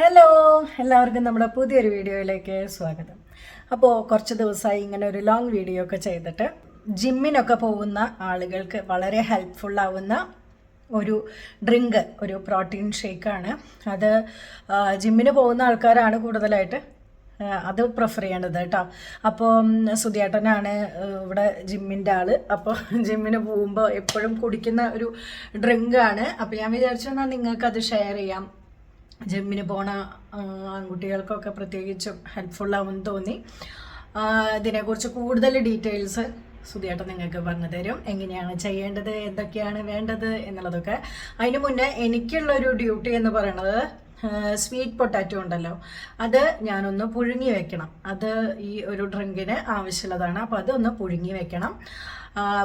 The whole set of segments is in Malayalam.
ഹലോ എല്ലാവർക്കും നമ്മുടെ പുതിയൊരു വീഡിയോയിലേക്ക് സ്വാഗതം. അപ്പോൾ കുറച്ച് ദിവസമായി ഇങ്ങനെ ഒരു ലോങ് വീഡിയോ ഒക്കെ ചെയ്തിട്ട് ജിമ്മിനൊക്കെ പോകുന്ന ആളുകൾക്ക് വളരെ ഹെൽപ്ഫുൾ ആവുന്ന ഒരു ഡ്രിങ്ക് ഒരു പ്രോട്ടീൻ ഷേക്കാണ് അത് ജിമ്മിന് പോകുന്ന ആൾക്കാരാണ് കൂടുതലായിട്ട് അത് പ്രിഫർ ചെയ്യേണ്ടത് കേട്ടോ. അപ്പോൾ സുധിയേട്ടനാണ് ഇവിടെ ജിമ്മിന്റെ ആൾ അപ്പോൾ ജിമ്മിന് പോകുമ്പോൾ എപ്പോഴും കുടിക്കുന്ന ഒരു ഡ്രിങ്കാണ് അപ്പോൾ ഞാൻ വിചാരിച്ചു എന്നാൽ നിങ്ങൾക്കത് ഷെയർ ചെയ്യാം. ജിമ്മിന് പോണ ആൺകുട്ടികൾക്കൊക്കെ പ്രത്യേകിച്ചും ഹെൽപ്ഫുൾ ആവുമെന്ന് തോന്നി. ഇതിനെക്കുറിച്ച് കൂടുതൽ ഡീറ്റെയിൽസ് സുധിയേട്ടൻ നിങ്ങൾക്ക് പറഞ്ഞു തരും എങ്ങനെയാണ് ചെയ്യേണ്ടത് എന്തൊക്കെയാണ് വേണ്ടത് എന്നുള്ളതൊക്കെ. അതിന് മുന്നേ എനിക്കുള്ളൊരു ഡ്യൂട്ടി എന്ന് പറയുന്നത് സ്വീറ്റ് പൊട്ടാറ്റോ ഉണ്ടല്ലോ. അത് ഞാനൊന്ന് പുഴുങ്ങി വെക്കണം. അത് ഈ ഒരു ഡ്രിങ്കിന് ആവശ്യമുള്ളതാണ്. അപ്പോൾ അതൊന്ന് പുഴുങ്ങി വെക്കണം.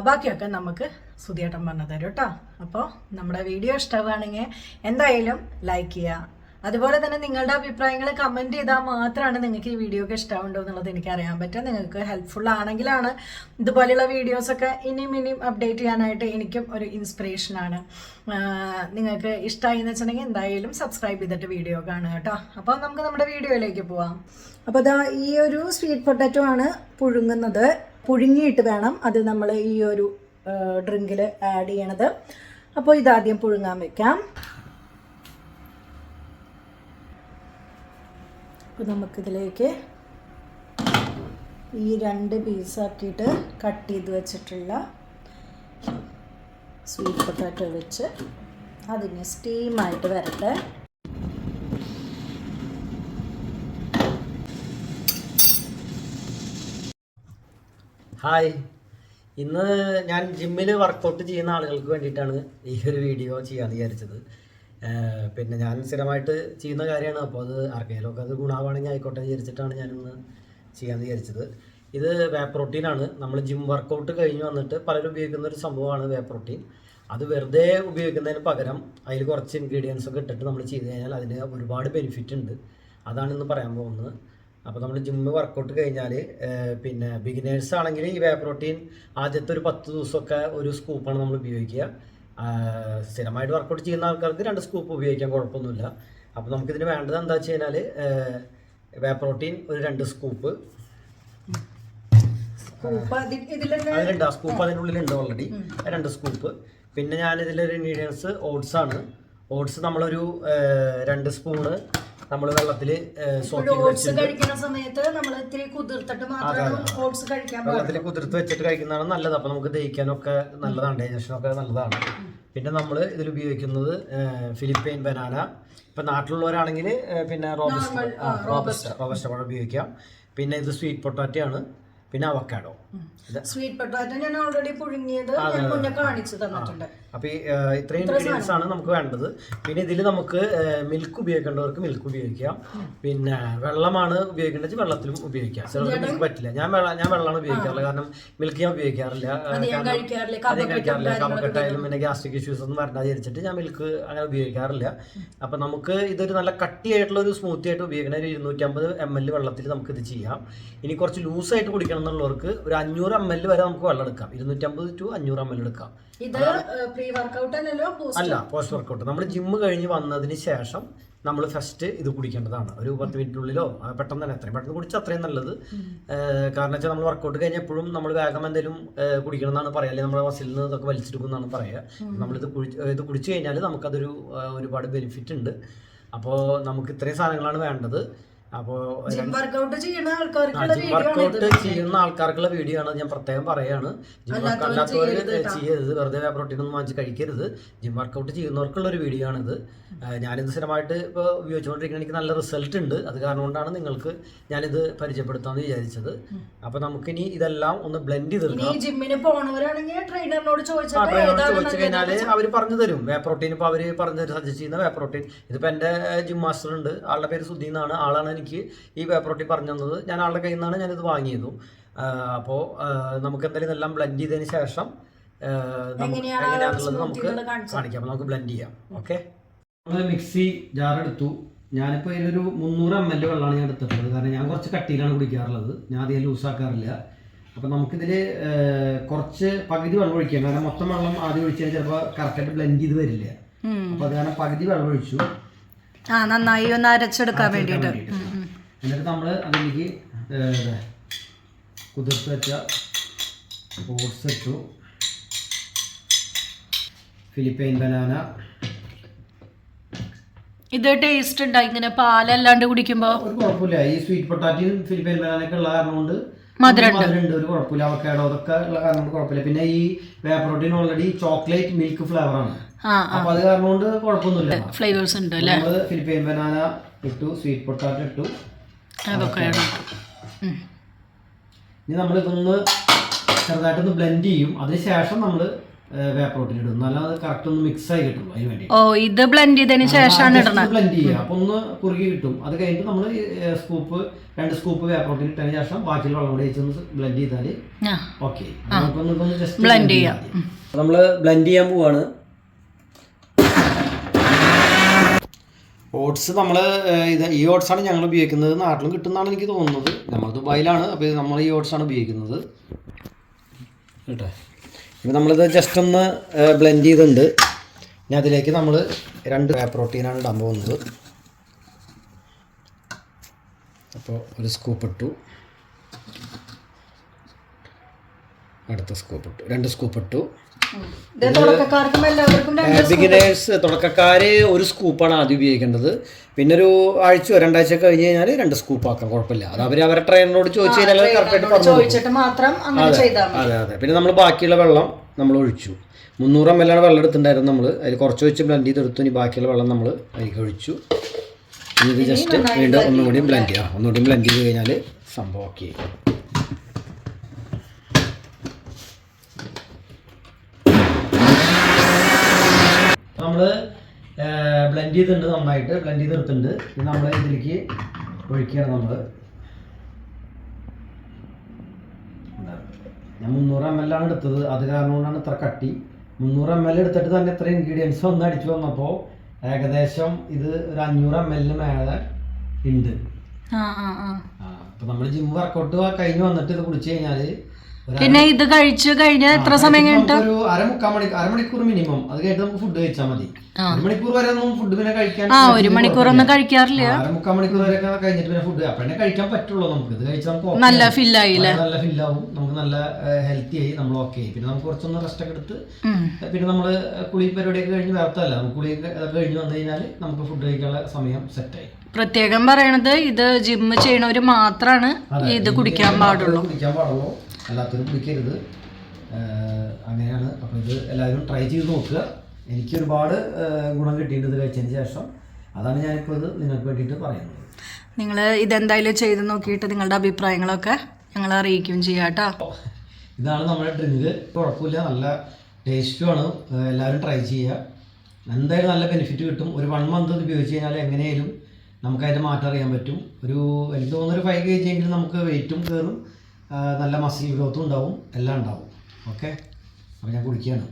ബാക്കിയൊക്കെ നമുക്ക് സുധിയേട്ടൻ പറഞ്ഞു തരും കേട്ടോ. അപ്പോൾ നമ്മുടെ വീഡിയോ ഇഷ്ടമാണെങ്കിൽ എന്തായാലും ലൈക്ക് ചെയ്യുക അതുപോലെ തന്നെ നിങ്ങളുടെ അഭിപ്രായങ്ങൾ കമന്റ് ചെയ്താൽ മാത്രമാണ് നിങ്ങൾക്ക് ഈ വീഡിയോ ഒക്കെ ഇഷ്ടമുണ്ടോ എന്നുള്ളത് എനിക്ക് അറിയാൻ പറ്റുക. നിങ്ങൾക്ക് ഹെൽപ്ഫുൾ ആണെങ്കിലാണ് ഇതുപോലെയുള്ള വീഡിയോസൊക്കെ ഇനിയും ഇനിയും അപ്ഡേറ്റ് ചെയ്യാനായിട്ട് എനിക്കും ഒരു ഇൻസ്പിറേഷനാണ് നിങ്ങൾക്ക് ഇഷ്ടമായി എന്ന് വെച്ചിട്ടുണ്ടെങ്കിൽ എന്തായാലും സബ്സ്ക്രൈബ് ചെയ്തിട്ട് വീഡിയോ കാണുക കേട്ടോ. അപ്പോൾ നമുക്ക് നമ്മുടെ വീഡിയോയിലേക്ക് പോവാം. അപ്പോൾ ഇതാ ഈ ഒരു സ്വീറ്റ് പൊട്ടാറ്റോ ആണ് പുഴുങ്ങുന്നത്. പുഴുങ്ങിയിട്ട് വേണം അത് നമ്മൾ ഈ ഒരു ഡ്രിങ്കിൽ ആഡ് ചെയ്യണത്. അപ്പോൾ ഇതാദ്യം പുഴുങ്ങാൻ വെക്കാം. അപ്പോൾ നമുക്കിതിലേക്ക് ഈ രണ്ട് പീസാക്കിയിട്ട് കട്ട് ചെയ്ത് വെച്ചിട്ടുള്ള സ്വീറ്റ് പൊട്ടാറ്റോ വെച്ച് അതിന് സ്റ്റീമായിട്ട് വരട്ടെ. ഹായ് ഇന്ന് ഞാൻ ജിമ്മിൽ വർക്കൗട്ട് ചെയ്യുന്ന ആളുകൾക്ക് വേണ്ടിയിട്ടാണ് ഈ ഒരു വീഡിയോ ചെയ്യാൻ വിചാരിച്ചത്. പിന്നെ ഞാൻ സ്ഥിരമായിട്ട് ചെയ്യുന്ന കാര്യമാണ്. അപ്പോൾ അത് ആർക്കെങ്കിലുമൊക്കെ അത് ഗുണമാണെങ്കിൽ ആയിക്കോട്ടെ വിചാരിച്ചിട്ടാണ് ഞാനിന്ന് ചെയ്യാൻ വിചാരിച്ചത്. ഇത് വേ പ്രോട്ടീനാണ് നമ്മൾ ജിം വർക്കൗട്ട് കഴിഞ്ഞ് വന്നിട്ട് പലരും ഉപയോഗിക്കുന്ന ഒരു സംഭവമാണ് വേ പ്രോട്ടീൻ അത് വെറുതെ ഉപയോഗിക്കുന്നതിന് പകരം അതിൽ കുറച്ച് ഇൻഗ്രീഡിയൻസ് ഒക്കെ ഇട്ടിട്ട് നമ്മൾ ചെയ്ത് കഴിഞ്ഞാൽ അതിന് ഒരുപാട് ബെനിഫിറ്റ് ഉണ്ട്. അതാണ് ഇന്ന് പറയാൻ പോകുന്നത്. അപ്പോൾ നമ്മൾ ജിമ്മ് വർക്കൗട്ട് കഴിഞ്ഞാൽ പിന്നെ ബിഗിനേഴ്സ് ആണെങ്കിൽ ഈ വേ പ്രോട്ടീൻ ആദ്യത്തെ ഒരു പത്ത് ദിവസമൊക്കെ ഒരു സ്കൂപ്പാണ് നമ്മൾ ഉപയോഗിക്കുക. സ്ഥിരമായിട്ട് വർക്കൗട്ട് ചെയ്യുന്ന ആൾക്കാർക്ക് രണ്ട് സ്കൂപ്പ് ഉപയോഗിക്കാൻ കുഴപ്പമൊന്നുമില്ല. അപ്പോൾ നമുക്കിതിന് വേണ്ടത് എന്താ വെച്ച് കഴിഞ്ഞാൽ വേ പ്രോട്ടീൻ ഒരു രണ്ട് സ്കൂപ്പ് അതിലുണ്ട് ആ സ്കൂപ്പ് അതിനുള്ളിലുണ്ട് ഉള്ളിലുണ്ട് ഓൾറെഡി രണ്ട് സ്കൂപ്പ് പിന്നെ ഞാനിതിലൊരു ഇൻഗ്രീഡിയൻസ് ഓട്സ് ആണ്. ഓട്സ് നമ്മളൊരു രണ്ട് സ്പൂണ് നമ്മൾ വെള്ളത്തിൽ സോക്കി ഓട്സ് കഴിക്കുന്ന സമയത്ത് നമ്മൾ ഇത്തിരി കുതിർത്തിട്ട് മാത്രമാണ് ഓട്സ് കഴിക്കാൻ വെള്ളത്തിൽ കുതിർത്ത് വെച്ചിട്ട് കഴിക്കുന്നതാണ് നല്ലത്. അപ്പോൾ നമുക്ക് ദഹിക്കാനൊക്കെ നല്ലതാണ്. ഡൈജഷനൊക്കെ നല്ലതാണ്. പിന്നെ നമ്മൾ ഇതിൽ ഉപയോഗിക്കുന്നത് ഫിലിപ്പൈൻ ബനാന ഇപ്പം നാട്ടിലുള്ളവരാണെങ്കിൽ പിന്നെ റോബസ്റ്റ റോബസ്റ്റ റോബസ്റ്റ പഴം ഉപയോഗിക്കാം. പിന്നെ ഇത് സ്വീറ്റ് പൊട്ടാറ്റോ ആണ്. പിന്നെ അവക്കാഡോ സ്വീറ്റ് പൊട്ടാറ്റോ ഞാൻ ഓൾറെഡി പുഴുങ്ങിയത് ഞാൻ മുന്നേ കാണിച്ചു തന്നിട്ടുണ്ട്. അപ്പൊ ഇത്രയും ഇൻഗ്രീഡിയൻസ് ആണ് നമുക്ക് വേണ്ടത്. പിന്നെ ഇതിൽ നമുക്ക് മിൽക്ക് ഉപയോഗിക്കേണ്ടവർക്ക് മിൽക്ക് ഉപയോഗിക്കാം. പിന്നെ വെള്ളമാണ് ഉപയോഗിക്കേണ്ടത് വെള്ളത്തിലും ഉപയോഗിക്കാം. ചിലർക്ക് മിൽക്ക് പറ്റില്ല. ഞാൻ വെള്ളം ഞാൻ വെള്ളമാണ് ഉപയോഗിക്കാറുള്ളത്. കാരണം മിൽക്ക് ഞാൻ ഉപയോഗിക്കാറില്ല. അധികം കഴിക്കാറില്ല. കഫക്കെട്ടായാലും പിന്നെ ഗ്യാസ്ട്രിക് ഇഷ്യൂസ് ഒന്നും വരണ്ടാതെ വിചാരിച്ചിട്ട് ഞാൻ മിൽക്ക് അങ്ങനെ ഉപയോഗിക്കാറില്ല. അപ്പൊ നമുക്ക് ഇതൊരു നല്ല കട്ടിയായിട്ടുള്ള ഒരു സ്മൂത്തി ആയിട്ട് ഉപയോഗിക്കണ ഒരു ഇരുന്നൂറ്റമ്പത് എം എൽ വെള്ളത്തിൽ നമുക്ക് ഇത് ചെയ്യാം. ഇനി കുറച്ച് ലൂസായിട്ട് കുടിക്കണം എന്നുള്ളവർക്ക് ഒരു അഞ്ഞൂറ് എം എൽ വരെ നമുക്ക് വെള്ളം എടുക്കാം. ഇരുന്നൂറ്റമ്പത് ടു അഞ്ഞൂറ് എം എൽ എടുക്കാം. ഇത് പ്രീ വർക്കൗട്ട് അല്ലല്ലോ boost. അല്ല പോസ്റ്റ് വർക്കൗട്ട് നമ്മൾ ജിമ്മ് കഴിഞ്ഞ് വന്നതിന് ശേഷം നമ്മൾ ഫസ്റ്റ് ഇത് കുടിക്കേണ്ടതാണ്. ഒരു പത്ത് മിനിറ്റിനുള്ളിലോ പെട്ടെന്ന് തന്നെ എത്രയും പെട്ടെന്ന് കുടിച്ചാൽ അത്രയും നല്ലത്. കാരണം വെച്ചാൽ നമ്മൾ വർക്കൗട്ട് കഴിഞ്ഞ എപ്പോഴും നമ്മൾ വേഗം എന്തെങ്കിലും കുടിക്കണം എന്നാണ് പറയുക അല്ലെങ്കിൽ നമ്മുടെ മസിലിൽ നിന്ന് ഇതൊക്കെ വലിച്ചെടുക്കും എന്നാണ് പറയുക നമ്മളിത് കുടി ഇത് കുടിച്ചു കഴിഞ്ഞാൽ നമുക്കതൊരു ഒരുപാട് ബെനിഫിറ്റ് ഉണ്ട്. അപ്പോൾ നമുക്ക് ഇത്രയും സാധനങ്ങളാണ് വേണ്ടത്. അപ്പോൾ വർക്കൗട്ട് ചെയ്യുന്ന ആൾക്കാർക്കുള്ള വീഡിയോ ആണ് ഞാൻ പ്രത്യേകം പറയാണ്. ജിം വർക്ക് അല്ലാത്തവർ ചെയ്യരുത് വെറുതെ പ്രോട്ടീൻ ഒന്നും വാങ്ങിച്ച് കഴിക്കരുത്. ജിം വർക്കൗട്ട് ചെയ്യുന്നവർക്കുള്ള ഒരു വീഡിയോ ആണിത് ഞാൻ ഞാനിത് സ്ഥിരമായിട്ട് ഇപ്പോൾ ഉപയോഗിച്ചുകൊണ്ടിരിക്കുന്ന എനിക്ക് നല്ല റിസൾട്ട് ഉണ്ട്. അത് കാരണം കൊണ്ടാണ് നിങ്ങൾക്ക് ഞാനിത് പരിചയപ്പെടുത്താമെന്ന് വിചാരിച്ചത്. അപ്പോൾ നമുക്കിനി ഇതെല്ലാം ഒന്ന് ബ്ലെൻഡ് ചെയ്തെടുക്കാം ജിമ്മിന് പോണവരാണെങ്കിൽ ട്രെയിനറിനോട് ചോദിച്ചു കഴിഞ്ഞാൽ അവർ പറഞ്ഞു തരും. വേ പ്രോട്ടീൻ ഇപ്പോൾ അവർ തരും സജസ്റ്റ് ചെയ്യുന്ന വേ പ്രോട്ടീൻ ഇതിപ്പോൾ എന്റെ ജിം മാസ്റ്റർ ഉണ്ട്. ആളുടെ പേര് സുധി എന്നാണ് ആളാണ് എനിക്ക് ഈ പേപ്പറൊട്ടി പറഞ്ഞു തന്നത് ഞാൻ ആളുടെ കയ്യിൽ നിന്നാണ് ഞാനിത് വാങ്ങിയത്. അപ്പോൾ നമുക്ക് എന്തായാലും ഇതെല്ലാം ബ്ലെൻഡ് ചെയ്തതിന് ശേഷം എങ്ങനെയാണെന്നുള്ളത് നമുക്ക് കാണിക്കാം. അപ്പോൾ നമുക്ക് ബ്ലെൻഡ് ചെയ്യാം. ഓക്കെ നമ്മൾ മിക്സി ജാർ എടുത്തു. ഞാനിപ്പോൾ ഇതിലൊരു മുന്നൂറ് എം എൽ വെള്ളമാണ് ഞാൻ എടുത്തിട്ടുള്ളത്. കാരണം ഞാൻ കുറച്ച് കട്ടിയിലാണ് കുടിക്കാറുള്ളത്. ഞാൻ അധികം ലൂസാക്കാറില്ല അപ്പം നമുക്കിതിൽ കുറച്ച് പകുതി വെള്ളം ഒഴിക്കാം. കാരണം മൊത്തം വെള്ളം ആദ്യം ഒഴിച്ചാൽ ചിലപ്പോൾ കറക്റ്റായിട്ട് ബ്ലെൻഡ് ചെയ്ത് വരില്ല. അപ്പോൾ അത് കാരണം പകുതി വെള്ളം ഒഴിച്ചു. ആ നന്നായി ഒന്ന് അരച്ചെടുക്കാൻ വേണ്ടിട്ട് വേണ്ടിയിട്ട്. എന്നിട്ട് നമ്മൾ അതിലേക്ക് കുതിർത്ത് വെച്ച ഓട്സ് ഇട്ടു. ഫിലിപ്പൈൻ ബനാന ഇത് ടേസ്റ്റ് ഉണ്ടോ? ഇങ്ങനെ പാലല്ലാണ്ട് കുടിക്കുമ്പോ? ഒരു കുഴപ്പമില്ല. ഈ സ്വീറ്റ് പൊട്ടാറ്റയും ഫിലിപ്പൈൻ ബനാനൊക്കെ ഉള്ള കാരണം കൊണ്ട് മധുരമുണ്ട്. ഒരു കുഴപ്പമില്ല. അവക്കാടോ അതൊക്കെ ഉള്ള കാരണം കൊണ്ട് കുഴപ്പമില്ല. പിന്നെ ഈ whey protein already chocolate milk flavour ആണ്. അപ്പൊ അത് കാരണം കൊണ്ട് കുഴപ്പമൊന്നുമില്ല. ഫ്ലേവേഴ്സ് ഉണ്ട് അല്ലേ ഫിലിപ്പൈൻ ബനാന ഇട്ടു സ്വീറ്റ് പൊട്ടാറ്റോ ഇട്ടു. അതൊക്കെയാണ് ഇനി നമ്മൾ ഇതൊന്ന് ചെറുതായിട്ടൊന്ന് ബ്ലെൻഡ് ചെയ്യും. അതിനുശേഷം നമ്മൾ വേപ്പറോട്ടിൽ ഇടും. എന്നാലും അത് കറക്റ്റ് ഒന്ന് മിക്സ് ആയി കിട്ടും അതിന് വേണ്ടി. ഓ ഇത് ബ്ലെൻഡ് ചെയ്തതിന് ശേഷമാണ് ഇടണം ബ്ലെൻഡ് ചെയ്യുക. അപ്പൊ ഒന്ന് കുറുകി കിട്ടും. അത് കഴിഞ്ഞിട്ട് നമ്മൾ സ്കൂപ്പ് രണ്ട് സ്കൂപ്പ് വേപ്പറോട്ടിൽ ഇട്ടതിന് ശേഷം ബാക്കിയുള്ള വെള്ളം കൂടി വെച്ചൊന്ന് ബ്ലെൻഡ് ചെയ്താൽ ഓക്കെ നമുക്കൊന്ന് ജസ്റ്റ് ബ്ലെൻഡ് ചെയ്യാം. നമ്മൾ ബ്ലെൻഡ് ചെയ്യാൻ പോവാണ്. ഓട്സ് നമ്മൾ ഇത് ഈ ഓട്സാണ് ഞങ്ങൾ ഉപയോഗിക്കുന്നത്. നാട്ടിലും കിട്ടുന്നതാണ് എനിക്ക് തോന്നുന്നത്. നമ്മൾ ദുബായിലാണ്. അപ്പോൾ നമ്മൾ ഈ ഓട്സാണ് ഉപയോഗിക്കുന്നത്. കേട്ടോ? ഇപ്പോൾ നമ്മളിത് ജസ്റ്റ് ഒന്ന് ബ്ലെൻഡ് ചെയ്തിട്ടുണ്ട്. ഇനി അതിലേക്ക് നമ്മൾ രണ്ട് പ്രോട്ടീനാണ് ഇടാൻ പോകുന്നത്. അപ്പോൾ ഒരു സ്കൂപ്പ് ഇട്ടു. അടുത്ത സ്കൂപ്പ് ഇട്ടു. രണ്ട് സ്കൂപ്പ് ഇട്ടു. ഇത് ബിഗിനേഴ്സ് തുടക്കക്കാര് ഒരു സ്കൂപ്പാണ് ആദ്യം ഉപയോഗിക്കേണ്ടത്. പിന്നെ ഒരു ആഴ്ചയോ രണ്ടാഴ്ച കഴിഞ്ഞ് കഴിഞ്ഞാൽ രണ്ട് സ്കൂപ്പ് ആക്കാം കുഴപ്പമില്ല. അത് അവർ അവരുടെ ട്രെയിനറോട് ചോദിച്ചു കഴിഞ്ഞാൽ കറക്റ്റായിട്ട് അതെ അതെ പിന്നെ നമ്മൾ ബാക്കിയുള്ള വെള്ളം നമ്മൾ ഒഴിച്ചു. മുന്നൂറ് എം എൽ ആണ് വെള്ളം എടുത്തിട്ടുണ്ടായിരുന്നു നമ്മൾ അതിൽ കുറച്ച് വെച്ച് ബ്ലെൻഡ് ചെയ്തെടുത്തു. ഇനി ബാക്കിയുള്ള വെള്ളം നമ്മൾ അതിലേക്ക് ഒഴിച്ചു. ഇത് ജസ്റ്റ് വീണ്ടും ഒന്നുകൂടി ബ്ലെൻഡ് ചെയ്യാം. ഒന്നുകൂടി ബ്ലെൻഡ് ചെയ്ത് കഴിഞ്ഞാൽ സംഭവം ഓക്കെ നമ്മൾ ബ്ലെൻഡ് ചെയ്തിട്ടുണ്ട് നന്നായിട്ട് ബ്ലെൻഡ് ചെയ്തെടുത്തിട്ടുണ്ട്. ഇത് നമ്മൾ ഇതിലേക്ക് ഒഴിക്കുകയാണ് നമ്മൾ ഞാൻ മുന്നൂറ് എം എൽ ആണ് എടുത്തത്. അത് കാരണം കൊണ്ടാണ് ഇത്ര കട്ടി. മുന്നൂറ് എം എൽ എടുത്തിട്ട് തന്നെ ഇത്ര ഇൻഗ്രീഡിയൻസ് ഒന്ന് അടിച്ചു വന്നപ്പോൾ ഏകദേശം ഇത് ഒരു അഞ്ഞൂറ് എം എല്ലിന് മേലെ ഉണ്ട്. അപ്പം നമ്മൾ ജിം വർക്കൗട്ട് കഴിഞ്ഞ് വന്നിട്ട് ഇത് കുടിച്ചു കഴിഞ്ഞാൽ പിന്നെ ഇത് കഴിച്ചു കഴിഞ്ഞാൽ എത്ര സമയം കഴിഞ്ഞിട്ട്? ഒരു അരമുക്കാൽ മണിക്കൂർ അരമണിക്കൂർ മിനിമം. അത് കഴിഞ്ഞിട്ട് നമുക്ക് ഫുഡ് കഴിച്ചാൽ മതി. ഒരു മണിക്കൂർ വരെ ഒന്നും ഫുഡ് പിന്നെ കഴിക്കാൻ ആ ഒരു മണിക്കൂറൊന്നും കഴിക്കാറില്ല. ആ, അരമുക്കാൽ മണിക്കൂർ വരെ കഴിഞ്ഞിട്ട് പിന്നെ ഫുഡ് അപ്പോഴേ കഴിക്കാൻ പറ്റുള്ളൂ നമുക്ക്. ഇത് കഴിച്ചാൽ നമുക്ക് നല്ല. ഫില്ലായില്ലേ നല്ല ഫില്ലാവും നമുക്ക് നല്ല ഹെൽത്തി ആയി നമ്മൾ ഓക്കെ ആയി. പിന്നെ നമുക്ക് കുറച്ചൊന്ന് റെസ്റ്റ് ഒക്കെ എടുത്ത് പിന്നെ നമ്മൾ കുളി പരിപാടിയൊക്കെ കഴിഞ്ഞ് വേർത്തല്ല നമുക്ക് കുളി കഴിഞ്ഞ് വന്നു കഴിഞ്ഞാൽ നമുക്ക് ഫുഡ് കഴിക്കാനുള്ള സമയം സെറ്റായി പ്രത്യേകം പറയണത് ഇത് ജിമ്മ് ചെയ്യണവര് മാത്രാണ് ഇത് കുടിക്കാൻ പാടുള്ളൂ. കുടിക്കാൻ പാടുള്ളൂ. അല്ലാത്തവരും കുടിക്കരുത് ആഹ് അങ്ങനെയാണ്. അപ്പോൾ ഇത് എല്ലാവരും ട്രൈ ചെയ്ത് നോക്കുക. എനിക്ക് ഒരുപാട് ഗുണം കിട്ടിയിട്ടുണ്ട് ഇത് കഴിച്ചതിന് ശേഷം. അതാണ് ഞാനിപ്പോൾ ഇത് നിങ്ങൾക്ക് വേണ്ടിയിട്ട് പറയുന്നത്. നിങ്ങൾ ഇതെന്തായാലും ചെയ്ത് നോക്കിയിട്ട് നിങ്ങളുടെ അഭിപ്രായങ്ങളൊക്കെ ഞങ്ങൾ അറിയിക്കുകയും ചെയ്യാം കേട്ടോ. ഇതാണ് നമ്മുടെ ഡ്രിങ്ക് കുഴപ്പമില്ല. നല്ല ടേസ്റ്റുമാണ് എല്ലാവരും ട്രൈ ചെയ്യുക. എന്തായാലും നല്ല ബെനിഫിറ്റ് കിട്ടും. ഒരു വൺ മന്ത് ഉപയോഗിച്ച് കഴിഞ്ഞാൽ എങ്ങനെയായാലും നമുക്ക് അതിന്റെ മാറ്റം അറിയാൻ പറ്റും. ഒരു എനിക്ക് തോന്നുന്നൊരു ഒരു ഫൈവ് കെ ജി എങ്കിലും നമുക്ക് വെയിറ്റും കയറും നല്ല മസിൽ ഗ്രോത്തും ഉണ്ടാവും എല്ലാം ഉണ്ടാവും. ഓക്കെ അപ്പോൾ ഞാൻ കുടിക്കുകയാണ്.